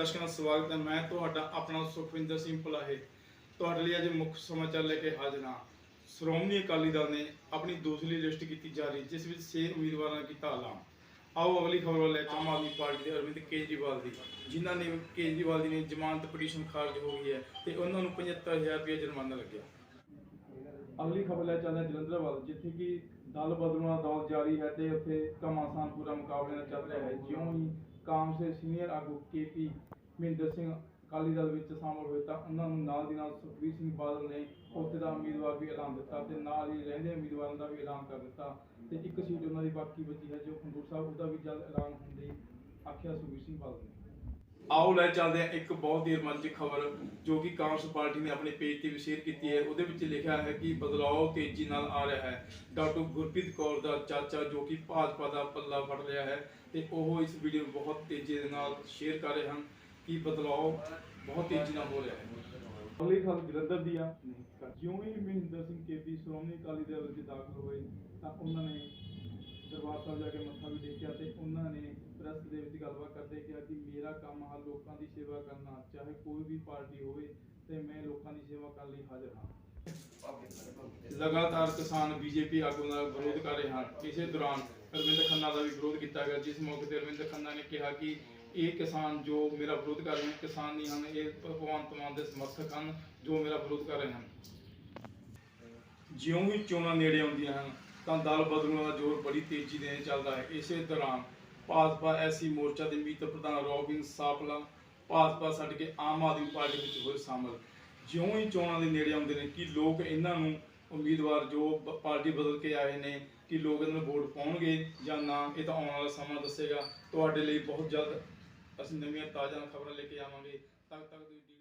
ਆਪਣਾ ਸੁਖਵਿੰਦਰ ਸਿੰਘ ਭਲਾਹੇ। ਤੁਹਾਡੇ ਲਈ ਅੱਜ ਮੁੱਖ ਸਮਾਚਾਰ ਲੈ ਕੇ ਹਾਜ਼ਰ ਹਾਂ। ਸ਼੍ਰੋਮਣੀ ਅਕਾਲੀ ਦਲ ਨੇ ਆਪਣੀ ਦੂਸਰੀ ਲਿਸਟ ਕੀਤੀ ਜਾਰੀ, ਜਿਸ ਵਿੱਚ 6 ਉਮੀਦਵਾਰਾਂ ਕੀਤਾ ਐਲਾਨ। ਆਓ ਅਗਲੀ ਖਬਰ ਲੈ ਆਮ ਆਦਮੀ ਪਾਰਟੀ ਦੇ ਅਰਵਿੰਦ ਕੇਜਰੀਵਾਲ ਦੀ। ਜਿਨ੍ਹਾਂ ਨੇ ਕੇਜਰੀਵਾਲ ਦੀ ਨੇ ਜ਼ਮਾਨਤ ਪਟੀਸ਼ਨ ਖਾਰਜ ਹੋ ਗਈ ਹੈ ਤੇ ਉਹਨਾਂ ਨੂੰ 75000 ਰੁਪਏ ਜੁਰਮਾਨਾ ਲੱਗਿਆ। ਅਗਲੀ ਖਬਰ ਲੈ ਚੱਲਦੇ ਜਲੰਧਰ ਵੱਲ, ਜਿੱਥੇ ਕਿ ਦਲ ਬਦਲੂ ਦਾ ਦੌਰ ਜਾਰੀ ਹੈ ਤੇ ਉੱਥੇ ਘਮਾਸਾਨ ਪੂਰਾ ਮੁਕਾਬਲੇ ਨਾਲ ਚੱਲ ਰਿਹਾ ਹੈ। ਜਿਉਂ ਹੀ ਕਾਂਗਰਸ ਦੇ ਸੀਨੀਅਰ ਆਗੂ ਕੇਪੀ ਮਹਿੰਦਰ ਸਿੰਘ ਅਕਾਲੀ ਦਲ ਵਿੱਚ ਸ਼ਾਮਲ ਹੋਏ ਤਾਂ ਉਹਨਾਂ ਨੂੰ ਨਾਲ ਦੀ ਨਾਲ ਸੁਖਬੀਰ ਸਿੰਘ ਬਾਦਲ ਨੇ ਉੱਥੇ ਦਾ ਉਮੀਦਵਾਰ ਵੀ ਐਲਾਨ ਦਿੱਤਾ ਤੇ ਨਾਲ ਹੀ ਰਹਿੰਦੇ ਉਮੀਦਵਾਰਾਂ ਦਾ ਵੀ ਐਲਾਨ ਕਰ ਦਿੱਤਾ ਤੇ ਇੱਕ ਸੀਟ ਉਹਨਾਂ ਦੀ ਬਾਕੀ ਬਚੀ ਹੈ ਜੋ ਖੰਡੂਰ ਸਾਹਿਬ, ਉਹਦਾ ਵੀ ਜਲਦ ਐਲਾਨ ਹੋਣ ਆਖਿਆ ਸੁਖਬੀਰ ਸਿੰਘ ਬਾਦਲ ਨੇ। ਆਓ ਲੈ ਚੱਲਦੇ ਹਾਂ ਇੱਕ ਬਹੁਤ ਹੀ ਰੋਮਾਂਚਕ ਖਬਰ, ਜੋ ਕਿ ਕਾਂਗਰਸ ਪਾਰਟੀ ਨੇ ਆਪਣੇ ਪੇਜ ਤੇ ਵੀ ਸ਼ੇਅਰ ਕੀਤੀ ਹੈ। ਉਹਦੇ ਵਿੱਚ ਲਿਖਿਆ ਹੈ ਕਿ ਬਦਲਾਅ ਤੇਜ਼ੀ ਨਾਲ ਆ ਰਿਹਾ ਹੈ। ਡਾਕਟਰ ਗੁਰਪ੍ਰੀਤ ਕੌਰ ਦਾ ਚਾਚਾ, ਜੋ ਕਿ ਭਾਜਪਾ ਦਾ ਪੱਲਾ ਫੜ ਰਿਹਾ ਹੈ, ਤੇ ਉਹ ਇਸ ਵੀਡੀਓ ਨੂੰ ਬਹੁਤ ਤੇਜ਼ੀ ਦੇ ਨਾਲ ਸ਼ੇਅਰ ਕਰ ਰਹੇ ਹਨ ਕਿ ਬਦਲਾਅ ਬਹੁਤ ਤੇਜ਼ੀ ਨਾਲ ਹੋ ਰਿਹਾ ਹੈ। ਅਗਲੀ ਖਬਰ ਜਲੰਧਰ ਦੀ ਆ। ਜਿਉਂ ਹੀ ਮਹਿੰਦਰ ਸਿੰਘ ਕੇਪੀ, ਸ਼੍ਰੋਮਣੀ ਅਕਾਲੀ ਦਲ ਵਿੱਚ ਦਾਖਲ ਹੋਏ, ਤਾਂ ਉਹਨਾਂ ਨੇ ਦਰਬਾਰ ਸਾਹਿਬ ਜਾ ਕੇ ਮੱਥਾ ਵੀ ਟੇਕਿਆ ਤੇ ਉਹਨਾਂ ਨੇ ਪ੍ਰੈਸ ਦੇ ਵਿੱਚ ਗੱਲਬਾਤ ਕਰਦੇ ਕਿਹਾ ਕਿ ਮੇਰਾ ਕੰਮ ਹੈ ਲੋਕਾਂ ਦੀ ਸੇਵਾ ਕਰਨਾ, ਚਾਹੇ ਕੋਈ ਵੀ ਪਾਰਟੀ ਹੋਵੇ, ਤੇ ਮੈਂ ਲੋਕਾਂ ਦੀ ਸੇਵਾ ਕਰਨ ਲਈ ਹਾਜ਼ਰ ਹਾਂ। ਲਗਾਤਾਰ ਕਿਸਾਨ ਬੀਜੇਪੀ ਆਗੂ ਦਾ ਵਿਰੋਧ ਕਰ ਰਹੇ ਹਨ, ਇਸੇ ਦੌਰਾਨ ਅਰਵਿੰਦ ਖੰਨਾ ਦਾ ਵੀ ਵਿਰੋਧ ਕੀਤਾ ਗਿਆ, ਜਿਸ ਮੌਕੇ ਤੇ ਅਰਵਿੰਦ ਖੰਨਾ ਨੇ ਕਿਹਾ ਕਿ ਇਹ ਕਿਸਾਨ ਜੋ ਮੇਰਾ ਵਿਰੋਧ ਕਰ ਰਹੇ ਕਿਸਾਨ ਨਹੀਂ ਹਨ, ਇਹ ਭਗਵੰਤ ਮਾਨ ਦੇ ਸਮਰਥਕ ਹਨ, ਜੋ ਮੇਰਾ ਵਿਰੋਧ ਕਰ ਰਹੇ ਹਨ। ਜਿਉਂ ਹੀ ਚੋਣਾਂ ਨੇੜੇ ਆਉਂਦੀਆਂ ਹਨ, ਤਾਂ ਦਲ ਬਦਲੂਆਂ ਦਾ ਜ਼ੋਰ ਬੜੀ ਤੇਜ਼ੀ ਦੇ ਚੱਲਦਾ ਹੈ। ਇਸੇ ਦੌਰਾਨ ਭਾਜਪਾ ਐਸੀ ਮੋਰਚਾ ਦੇ ਮੀਤ ਪ੍ਰਧਾਨ ਰੋਬਿਨ ਸਾਪਲਾ ਭਾਜਪਾ ਛੱਡ ਕੇ ਆਮ ਆਦਮੀ ਪਾਰਟੀ ਵਿੱਚ ਹੋਏ ਸ਼ਾਮਲ। ਜਿਉਂ ਹੀ ਚੋਣਾਂ ਦੇ ਨੇੜੇ ਆਉਂਦੇ ਨੇ ਕਿ ਲੋਕ ਇਹਨਾਂ ਨੂੰ ਉਮੀਦਵਾਰ ਜੋ ਪਾਰਟੀ ਬਦਲ ਕੇ ਆਏ ਨੇ ਕਿ ਲੋਕ ਇਹਨਾਂ ਨੂੰ ਵੋਟ ਪਾਉਣਗੇ ਜਾਂ ਨਾ, ਇਹ ਤਾਂ ਆਉਣ ਵਾਲਾ ਸਮਾਂ ਦੱਸੇਗਾ। ਤੁਹਾਡੇ ਲਈ ਬਹੁਤ ਜਲਦ ਅਸੀਂ ਨਵੀਆਂ ਤਾਜ਼ਾ ਖਬਰਾਂ ਲੈ ਕੇ ਆਵਾਂਗੇ। ਤਦ ਤੱਕ ਤੁਸੀਂ